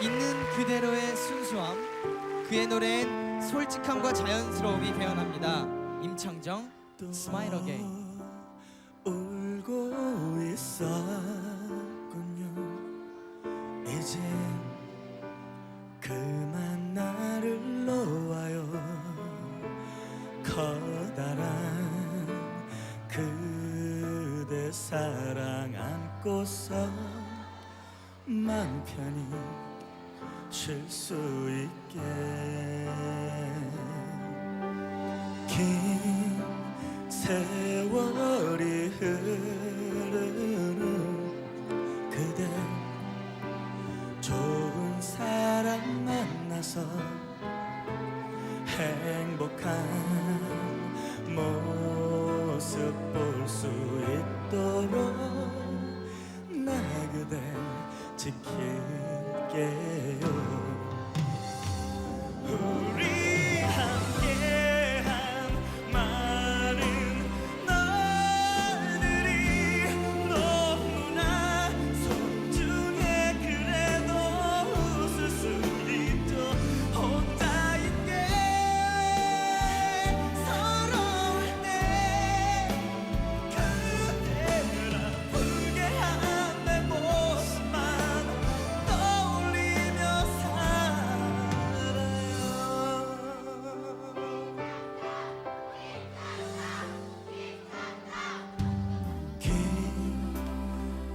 있는 그대로의 순수함 그의 노래엔 솔직함과 자연스러움이 배어납니다. 임창정 스마일 어게인 울고 있었군요. 이제 그만 나를 놓아요. 커다란 그대 사랑 안고서 마음 편히 쉴 수 있게. 긴 세월이 흐르는 그대 좋은 사람 만나서 행복한 모습 볼 수 있도록 나 그대 지킬 게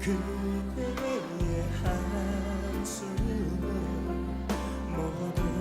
그대의 한숨을 모두